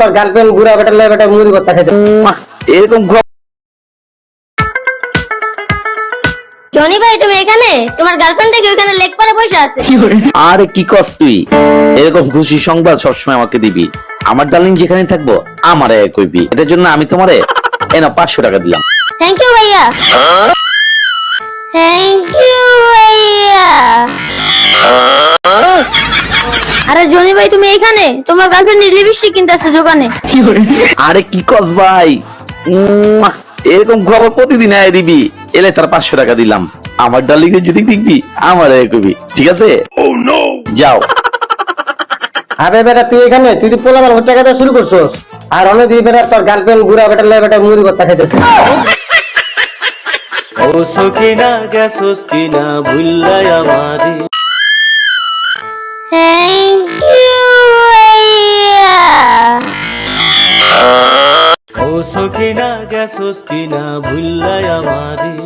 তোর গার্লফ্রেন্ড বুড়া বেটার লাই বেটা মুড়ি ভর্তা খাইতে এরকম জনি ভাই তুমি এখানে? তোমার গার্লফ্রেন্ড থেকে ওখানে লেগ পরে বসে আছে। আরে কি কস তুই? এরকম খুশি সংবাদ সবসময় আমাকে দিবি। আমার ডার্লিং যেখানে থাকব আমারে কইবি। এটার জন্য আমি তোমারে এনা পাঁচশো টাকা দিলাম। থ্যাংক ইউ ভাইয়া। তুমি এখানে? তোমার গার্লফ্রেন্ড লিপস্টিক কিনতে আসছে দোকানে। আরে কি কস ভাই? এরকম খবর প্রতিদিন আয় দিবি। এলে তার পাঁচশো টাকা দিলাম। আমার ডার্লিং এর যদি দেখবি আমারে কইবি ঠিক আছে? যাও। আবে বেটা তুই এখানে? তুই তো পোলাবার ভর্তা খাইতে শুরু করছস। আর অনেক দিন বেটা তোর গার্লফ্রেন্ড বুড়া বেটার লাই বেটা মুড়ি ভর্তা খাইতেছে। ও সখিনা গেছোস কিনা ভুল্লাই আমারে। ও সখিনা গেছোস কিনা ভুল্লাই আমারে।